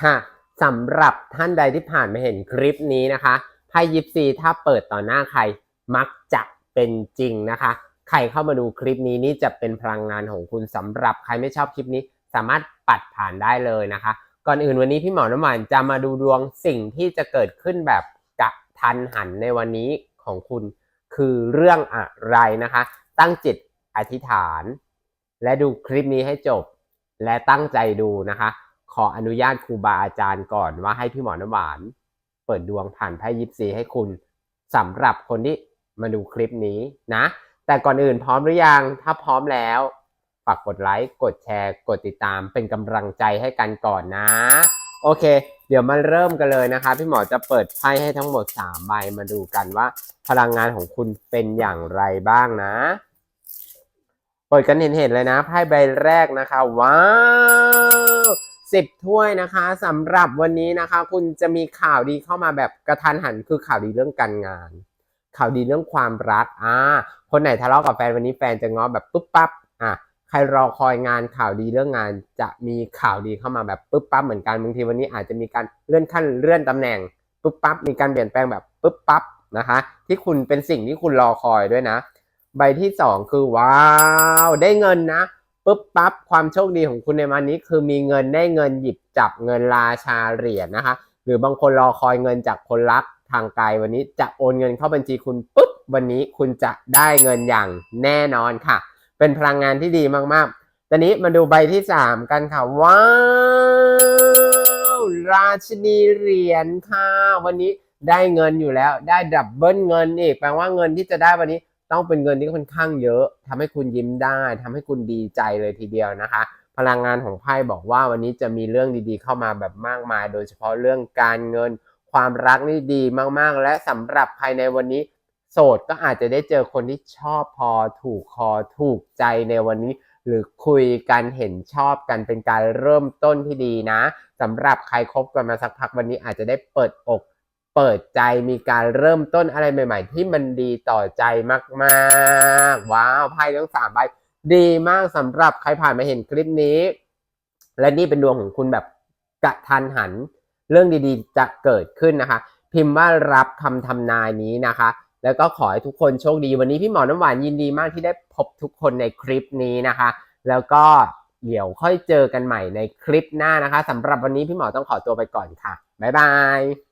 ค่ะสำหรับท่านใดที่ผ่านมาเห็นคลิปนี้นะคะไพ่ยิปซีถ้าเปิดต่อหน้าใครมักจะเป็นจริงนะคะ ใครเข้ามาดูคลิปนี้นี่จะเป็นพลังงานของคุณสำหรับใครไม่ชอบคลิปนี้ สามารถปัดผ่านได้เลยนะคะ ก่อนอื่นวันนี้พี่หมอน้ำหวานจะมาดูดวงสิ่งที่จะเกิดขึ้นแบบกะทันหันในวันนี้ของคุณคือเรื่องอะไรนะคะ ตั้งจิตอธิษฐาน และดูคลิปนี้ให้จบ และตั้งใจดูนะคะ ขออนุญาตครูบาอาจารย์ก่อนว่าให้พี่หมอน้ำหวาน เปิดดวงผ่านไพ่ยิปซีให้คุณสำหรับคนที่มาดูคลิปนี้นะ แต่ก่อนอื่นพร้อมหรือยัง ถ้าพร้อมแล้ว ฝากกดไลค์ กดแชร์ กดติดตามเป็นกำลังใจให้กันก่อนนะ โอเค เดี๋ยวมาเริ่มกันเลยนะคะ พี่หมอจะเปิดไพ่ให้ทั้งหมด 3 ใบมาดูกันว่า พลังงานของคุณเป็นอย่างไรบ้างนะเปิดกันเห็นๆเลยนะไพ่ใบแรกนะคะ ว้าว สิบถ้วยนะคะสำหรับวันนี้นะคะ คุณจะมีข่าวดีเข้ามาแบบกระทันหันคือข่าวดีเรื่องการงาน ข่าวดีเรื่องความรักอ่าคนไหนทะเลาะกับแฟนวันนี้แฟนจะง้อแบบปุ๊บปั๊บอะใครรอคอยงานข่าวดีเรื่องงาน จะมีข่าวดีเข้ามาแบบปุ๊บปั๊บเหมือนกันบางทีวันนี้อาจจะมีการเลื่อนขั้นเลื่อนตำแหน่งปุ๊บปั๊บมีการเปลี่ยนแปลงแบบปุ๊บปั๊บนะคะ ที่คุณเป็นสิ่งที่คุณรอคอยด้วยนะ ใบที่สองคือว้าว ได้เงินนะ ปุ๊บปั๊บความโชคดีของคุณในวันนี้ คือมีเงินได้เงินหยิบจับเงินราชาเหรียญนะคะ หรือบางคนรอคอยเงินจากคนรักทางไกลวันนี้จะโอนเงินเข้าบัญชีคุณปุ๊บวันนี้คุณจะได้เงินอย่างแน่นอนค่ะ เป็นพลังงานที่ดีมากๆตอนนี้มาดูใบที่สามกันค่ะ ว้าวราชินีเหรียญค่ะ วันนี้ได้เงินอยู่แล้วได้ดับเบิลเงินอีกแปลว่าเงินที่จะได้วันนี้ ต้องเป็นเงินที่ค่อนข้างเยอะทำให้คุณยิ้มได้ทำให้คุณดีใจเลยทีเดียวนะคะ พลังงานของไพ่บอกว่าวันนี้จะมีเรื่องดีๆ เข้ามาแบบมากมาย โดยเฉพาะเรื่องการเงิน ความรักนี่ดีมากๆ และสำหรับภายในวันนี้โสดก็อาจจะได้เจอคนที่ชอบพอถูกคอถูกใจในวันนี้ หรือคุยกันเห็นชอบกันเป็นการเริ่มต้นที่ดีนะสำหรับใครคบกันมาสักพักวันนี้อาจจะได้เปิดอก เปิดใจมีการเริ่มต้นอะไรใหม่ ๆ ที่มันดีต่อใจมากๆ ว้าวไพ่ทั้งสามใบดีมากสำหรับใครผ่านมาเห็นคลิปนี้ และนี่เป็นดวงของคุณแบบกระทันหัน เรื่องดีๆ จะเกิดขึ้นนะคะ พิมพ์ว่ารับคำทำนายนี้นะคะ แล้วก็ขอให้ทุกคนโชคดี วันนี้พี่หมอน้ำหวานยินดีมากที่ได้พบทุกคนในคลิปนี้นะคะ แล้วก็เดี๋ยวค่อยเจอกันใหม่ในคลิปหน้านะคะสำหรับวันนี้พี่หมอต้องขอตัวไปก่อนค่ะบ๊ายบาย